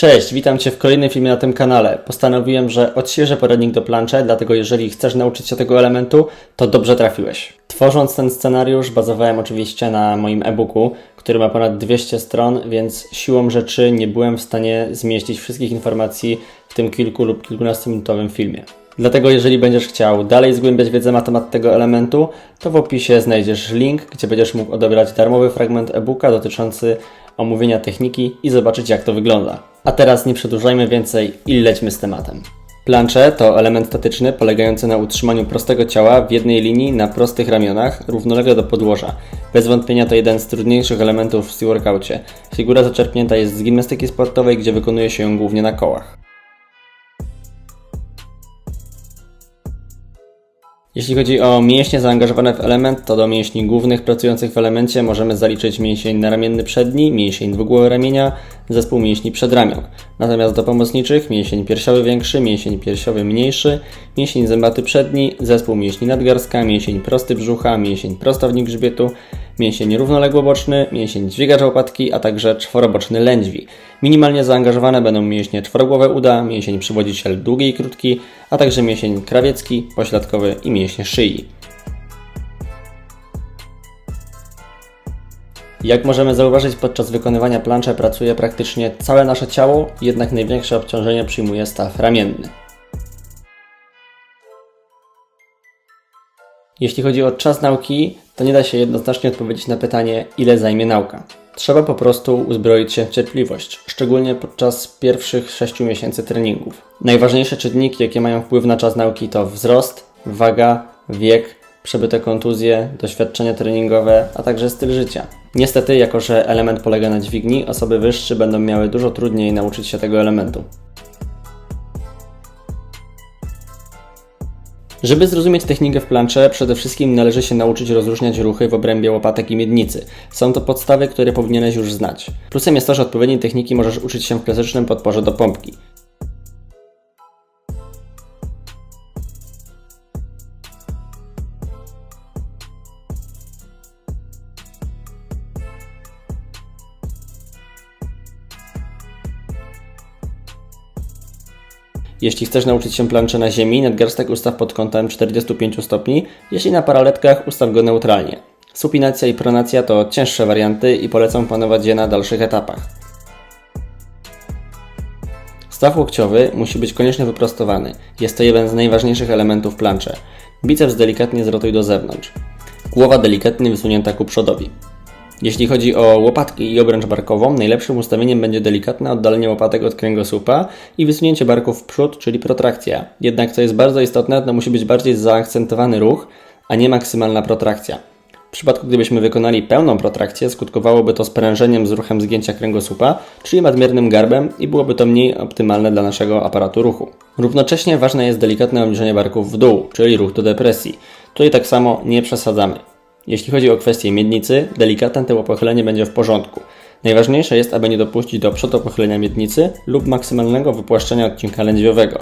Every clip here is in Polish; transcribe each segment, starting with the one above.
Cześć, witam Cię w kolejnym filmie na tym kanale. Postanowiłem, że odświeżę poradnik do plancze, dlatego jeżeli chcesz nauczyć się tego elementu, to dobrze trafiłeś. Tworząc ten scenariusz, bazowałem oczywiście na moim e-booku, który ma ponad 200 stron, więc siłą rzeczy nie byłem w stanie zmieścić wszystkich informacji w tym kilku lub kilkunastominutowym filmie. Dlatego jeżeli będziesz chciał dalej zgłębiać wiedzę na temat tego elementu, to w opisie znajdziesz link, gdzie będziesz mógł odebrać darmowy fragment e-booka dotyczący omówienia techniki i zobaczyć jak to wygląda. A teraz nie przedłużajmy więcej i lećmy z tematem. Plancze to element statyczny polegający na utrzymaniu prostego ciała w jednej linii na prostych ramionach, równolegle do podłoża. Bez wątpienia to jeden z trudniejszych elementów w workoutie. Figura zaczerpnięta jest z gimnastyki sportowej, gdzie wykonuje się ją głównie na kołach. Jeśli chodzi o mięśnie zaangażowane w element, to do mięśni głównych pracujących w elemencie możemy zaliczyć mięsień naramienny przedni, mięsień dwugłowy ramienia, zespół mięśni przedramion. Natomiast do pomocniczych mięsień piersiowy większy, mięsień piersiowy mniejszy, mięsień zębaty przedni, zespół mięśni nadgarstka, mięsień prosty brzucha, mięsień prostownik grzbietu, mięsień równoległoboczny, mięsień dźwigacz łopatki, a także czworoboczny lędźwi. Minimalnie zaangażowane będą mięśnie czworogłowe uda, mięsień przywodziciel długi i krótki, a także mięsień krawiecki, pośladkowy i mięśnie szyi. Jak możemy zauważyć, podczas wykonywania plancze pracuje praktycznie całe nasze ciało, jednak największe obciążenie przyjmuje staw ramienny. Jeśli chodzi o czas nauki, to nie da się jednoznacznie odpowiedzieć na pytanie, ile zajmie nauka. Trzeba po prostu uzbroić się w cierpliwość, szczególnie podczas pierwszych 6 miesięcy treningów. Najważniejsze czynniki, jakie mają wpływ na czas nauki to wzrost, waga, wiek, przebyte kontuzje, doświadczenia treningowe, a także styl życia. Niestety, jako że element polega na dźwigni, osoby wyższe będą miały dużo trudniej nauczyć się tego elementu. Żeby zrozumieć technikę w plancze, przede wszystkim należy się nauczyć rozróżniać ruchy w obrębie łopatek i miednicy. Są to podstawy, które powinieneś już znać. Plusem jest to, że odpowiedniej techniki możesz uczyć się w klasycznym podporze do pompki. Jeśli chcesz nauczyć się planczy na ziemi, nadgarstek ustaw pod kątem 45 stopni, jeśli na paraletkach ustaw go neutralnie. Supinacja i pronacja to cięższe warianty i polecam panować je na dalszych etapach. Staw łokciowy musi być koniecznie wyprostowany. Jest to jeden z najważniejszych elementów plancze. Biceps delikatnie zrotuj do zewnątrz. Głowa delikatnie wysunięta ku przodowi. Jeśli chodzi o łopatki i obręcz barkową, najlepszym ustawieniem będzie delikatne oddalenie łopatek od kręgosłupa i wysunięcie barków w przód, czyli protrakcja. Jednak co jest bardzo istotne, to musi być bardziej zaakcentowany ruch, a nie maksymalna protrakcja. W przypadku gdybyśmy wykonali pełną protrakcję, skutkowałoby to sprężeniem z ruchem zgięcia kręgosłupa, czyli nadmiernym garbem i byłoby to mniej optymalne dla naszego aparatu ruchu. Równocześnie ważne jest delikatne obniżenie barków w dół, czyli ruch do depresji. Tutaj tak samo nie przesadzamy. Jeśli chodzi o kwestię miednicy, delikatne tyło pochylenie będzie w porządku. Najważniejsze jest, aby nie dopuścić do przodopochylenia miednicy lub maksymalnego wypłaszczenia odcinka lędźwiowego.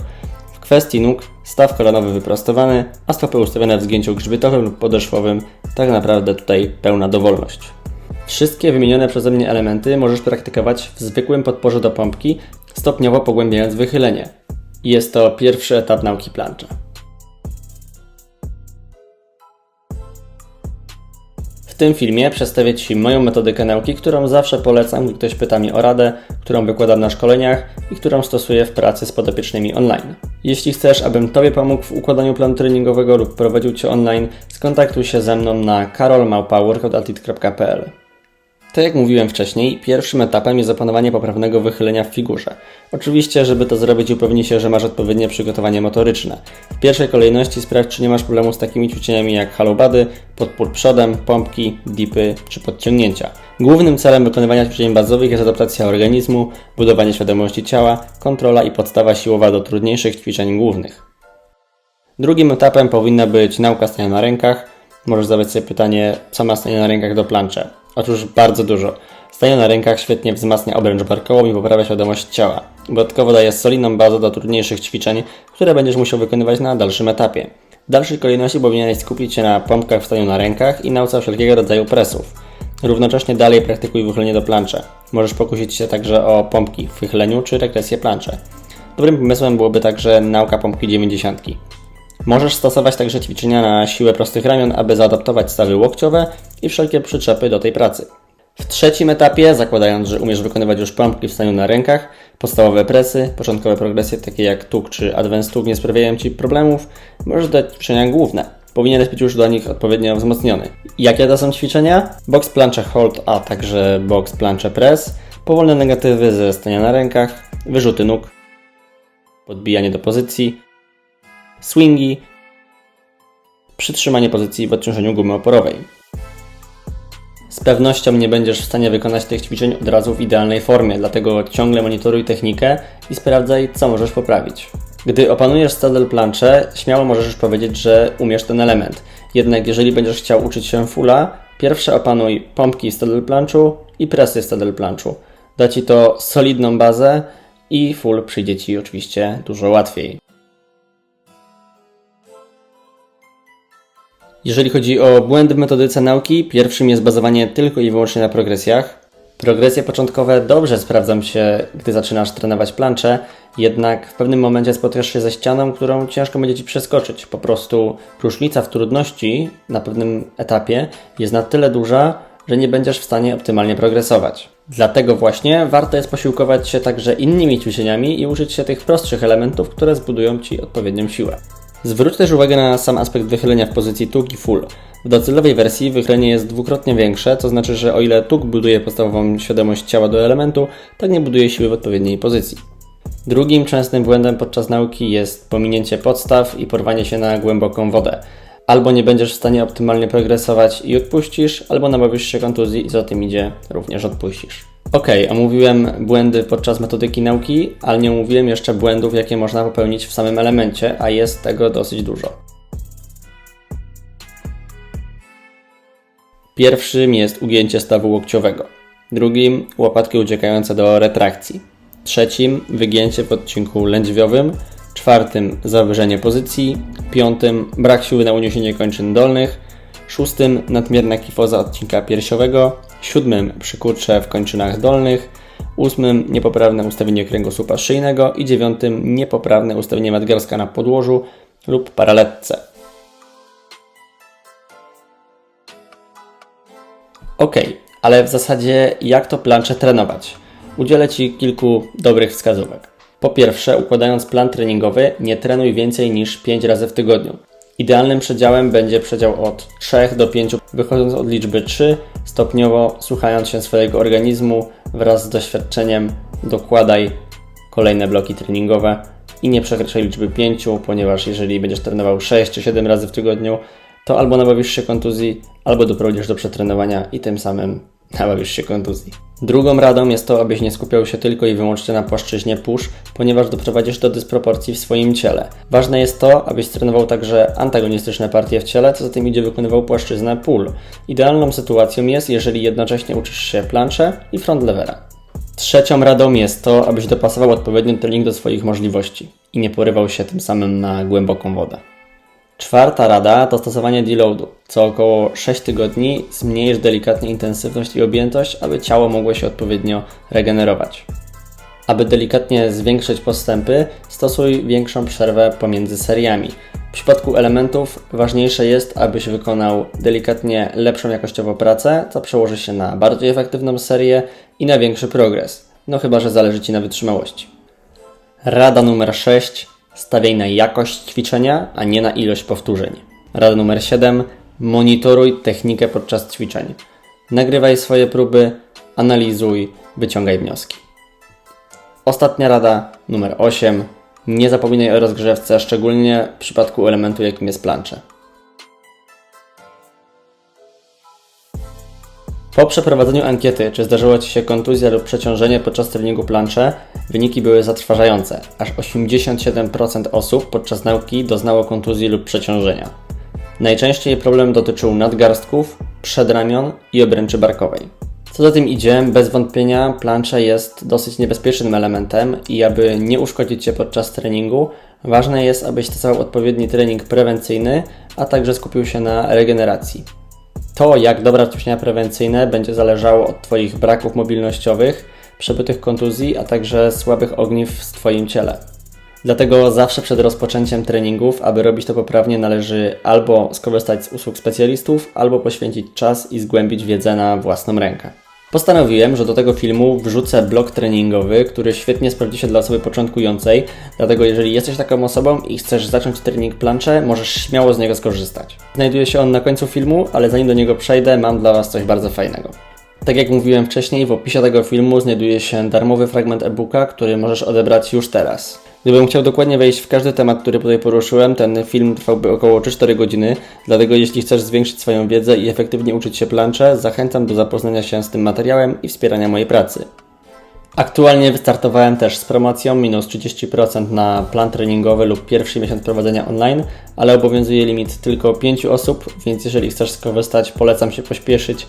W kwestii nóg staw kolanowy wyprostowany, a stopy ustawione w zgięciu grzbietowym lub podeszwowym, tak naprawdę tutaj pełna dowolność. Wszystkie wymienione przeze mnie elementy możesz praktykować w zwykłym podporze do pompki, stopniowo pogłębiając wychylenie. Jest to pierwszy etap nauki plancza. Tym filmie przedstawię Ci moją metodykę nauki, którą zawsze polecam, gdy ktoś pyta mnie o radę, którą wykładam na szkoleniach i którą stosuję w pracy z podopiecznymi online. Jeśli chcesz, abym Tobie pomógł w układaniu planu treningowego lub prowadził Cię online, skontaktuj się ze mną na karolmałpa.workoutaltit.pl tak jak mówiłem wcześniej, pierwszym etapem jest opanowanie poprawnego wychylenia w figurze. Oczywiście, żeby to zrobić, upewnij się, że masz odpowiednie przygotowanie motoryczne. W pierwszej kolejności sprawdź, czy nie masz problemu z takimi ćwiczeniami jak halobady, podpór przodem, pompki, dipy czy podciągnięcia. Głównym celem wykonywania ćwiczeń bazowych jest adaptacja organizmu, budowanie świadomości ciała, kontrola i podstawa siłowa do trudniejszych ćwiczeń głównych. Drugim etapem powinna być nauka stania na rękach. Możesz zadać sobie pytanie, co ma stanie na rękach do plancze. Otóż bardzo dużo. Stanie na rękach świetnie wzmacnia obręcz barkową i poprawia świadomość ciała. Dodatkowo daje solidną bazę do trudniejszych ćwiczeń, które będziesz musiał wykonywać na dalszym etapie. W dalszej kolejności powinieneś skupić się na pompkach w staniu na rękach i nauce wszelkiego rodzaju presów. Równocześnie dalej praktykuj wychylenie do plancze. Możesz pokusić się także o pompki w wychyleniu czy regresję plancze. Dobrym pomysłem byłoby także nauka pompki 90. Możesz stosować także ćwiczenia na siłę prostych ramion, aby zaadaptować stawy łokciowe i wszelkie przyczepy do tej pracy. W trzecim etapie, zakładając, że umiesz wykonywać już pompki w staniu na rękach, podstawowe presy, początkowe progresje takie jak tuk czy advanced tuk nie sprawiają Ci problemów, możesz dać ćwiczenia główne. Powinieneś być już do nich odpowiednio wzmocniony. Jakie to są ćwiczenia? Box planche hold, a także box planche press, powolne negatywy ze stania na rękach, wyrzuty nóg, podbijanie do pozycji, swingi, przytrzymanie pozycji w odciążeniu gumy oporowej. Z pewnością nie będziesz w stanie wykonać tych ćwiczeń od razu w idealnej formie, dlatego ciągle monitoruj technikę i sprawdzaj, co możesz poprawić. Gdy opanujesz saddle planche, śmiało możesz już powiedzieć, że umiesz ten element. Jednak jeżeli będziesz chciał uczyć się fulla, pierwsze opanuj pompki z saddle planchu i presy z saddle planchu. Da Ci to solidną bazę i full przyjdzie Ci oczywiście dużo łatwiej. Jeżeli chodzi o błędy w metodyce nauki, pierwszym jest bazowanie tylko i wyłącznie na progresjach. Progresje początkowe dobrze sprawdzą się, gdy zaczynasz trenować plancze, jednak w pewnym momencie spotkasz się ze ścianą, którą ciężko będzie Ci przeskoczyć. Po prostu różnica w trudności na pewnym etapie jest na tyle duża, że nie będziesz w stanie optymalnie progresować. Dlatego właśnie warto jest posiłkować się także innymi ćwiczeniami i uczyć się tych prostszych elementów, które zbudują Ci odpowiednią siłę. Zwróć też uwagę na sam aspekt wychylenia w pozycji tuk i full. W docelowej wersji wychylenie jest dwukrotnie większe, to znaczy, że o ile tuk buduje podstawową świadomość ciała do elementu, tak nie buduje siły w odpowiedniej pozycji. Drugim częstym błędem podczas nauki jest pominięcie podstaw i porwanie się na głęboką wodę. Albo nie będziesz w stanie optymalnie progresować i odpuścisz, albo nabawisz się kontuzji i za tym idzie również odpuścisz. Ok, omówiłem błędy podczas metodyki nauki, ale nie omówiłem jeszcze błędów, jakie można popełnić w samym elemencie, a jest tego dosyć dużo. Pierwszym jest ugięcie stawu łokciowego. Drugim łopatki uciekające do retrakcji. Trzecim wygięcie w odcinku lędźwiowym. Czwartym zawyżenie pozycji. Piątym brak siły na uniesienie kończyn dolnych. Szóstym nadmierna kifoza odcinka piersiowego siódmym przykurcze w kończynach dolnych, ósmym niepoprawne ustawienie kręgosłupa szyjnego i dziewiątym niepoprawne ustawienie nadgarstka na podłożu lub paraletce. Ok, ale w zasadzie jak to plancze trenować? Udzielę Ci kilku dobrych wskazówek. Po pierwsze, układając plan treningowy, nie trenuj więcej niż 5 razy w tygodniu. Idealnym przedziałem będzie przedział od 3 do 5, wychodząc od liczby 3, stopniowo słuchając się swojego organizmu wraz z doświadczeniem dokładaj kolejne bloki treningowe i nie przekraczaj liczby 5, ponieważ jeżeli będziesz trenował 6 czy 7 razy w tygodniu, to albo nabawisz się kontuzji, albo doprowadzisz do przetrenowania i tym samym nabawisz się kontuzji. Drugą radą jest to, abyś nie skupiał się tylko i wyłącznie na płaszczyźnie push, ponieważ doprowadzisz do dysproporcji w swoim ciele. Ważne jest to, abyś trenował także antagonistyczne partie w ciele, co za tym idzie wykonywał płaszczyznę pull. Idealną sytuacją jest, jeżeli jednocześnie uczysz się planche i front levera. Trzecią radą jest to, abyś dopasował odpowiednio trening do swoich możliwości i nie porywał się tym samym na głęboką wodę. Czwarta rada to stosowanie deloadu. Co około 6 tygodni zmniejsz delikatnie intensywność i objętość, aby ciało mogło się odpowiednio regenerować. Aby delikatnie zwiększyć postępy, stosuj większą przerwę pomiędzy seriami. W przypadku elementów ważniejsze jest, abyś wykonał delikatnie lepszą jakościowo pracę, co przełoży się na bardziej efektywną serię i na większy progres. No chyba, że zależy Ci na wytrzymałości. Rada numer 6 Stawiaj na jakość ćwiczenia, a nie na ilość powtórzeń. Rada numer 7. Monitoruj technikę podczas ćwiczeń. Nagrywaj swoje próby, analizuj, wyciągaj wnioski. Ostatnia rada numer 8. Nie zapominaj o rozgrzewce, szczególnie w przypadku elementu, jakim jest plancze. Po przeprowadzeniu ankiety, czy zdarzyła Ci się kontuzja lub przeciążenie podczas treningu plancze, wyniki były zatrważające. Aż 87% osób podczas nauki doznało kontuzji lub przeciążenia. Najczęściej problem dotyczył nadgarstków, przedramion i obręczy barkowej. Co za tym idzie, bez wątpienia plancze jest dosyć niebezpiecznym elementem i aby nie uszkodzić się podczas treningu, ważne jest, abyś stosował odpowiedni trening prewencyjny, a także skupił się na regeneracji. To, jak dobra ćwiczenia prewencyjne będzie zależało od Twoich braków mobilnościowych, przebytych kontuzji, a także słabych ogniw w Twoim ciele. Dlatego zawsze przed rozpoczęciem treningów, aby robić to poprawnie, należy albo skorzystać z usług specjalistów, albo poświęcić czas i zgłębić wiedzę na własną rękę. Postanowiłem, że do tego filmu wrzucę blok treningowy, który świetnie sprawdzi się dla osoby początkującej, dlatego jeżeli jesteś taką osobą i chcesz zacząć trening plancze, możesz śmiało z niego skorzystać. Znajduje się on na końcu filmu, ale zanim do niego przejdę, mam dla Was coś bardzo fajnego. Tak jak mówiłem wcześniej, w opisie tego filmu znajduje się darmowy fragment e-booka, który możesz odebrać już teraz. Gdybym chciał dokładnie wejść w każdy temat, który tutaj poruszyłem, ten film trwałby około 3-4 godziny, dlatego jeśli chcesz zwiększyć swoją wiedzę i efektywnie uczyć się plancze, zachęcam do zapoznania się z tym materiałem i wspierania mojej pracy. Aktualnie wystartowałem też z promocją minus 30% na plan treningowy lub pierwszy miesiąc prowadzenia online, ale obowiązuje limit tylko 5 osób, więc jeżeli chcesz skorzystać, polecam się pośpieszyć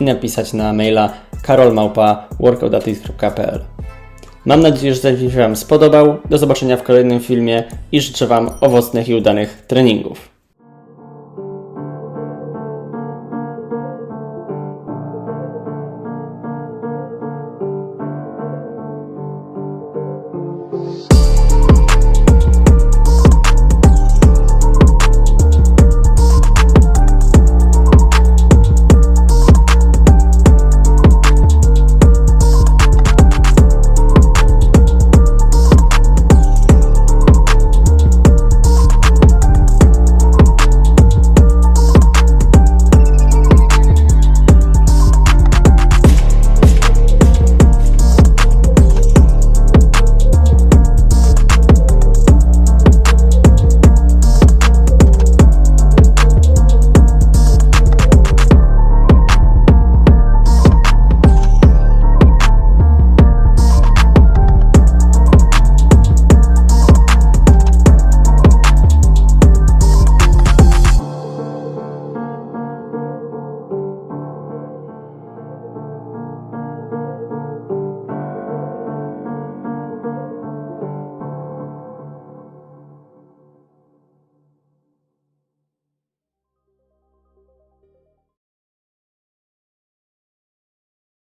i napisać na maila karolmałpa.workoutathlete.pl Mam nadzieję, że ten film się Wam spodobał. Do zobaczenia w kolejnym filmie i życzę Wam owocnych i udanych treningów.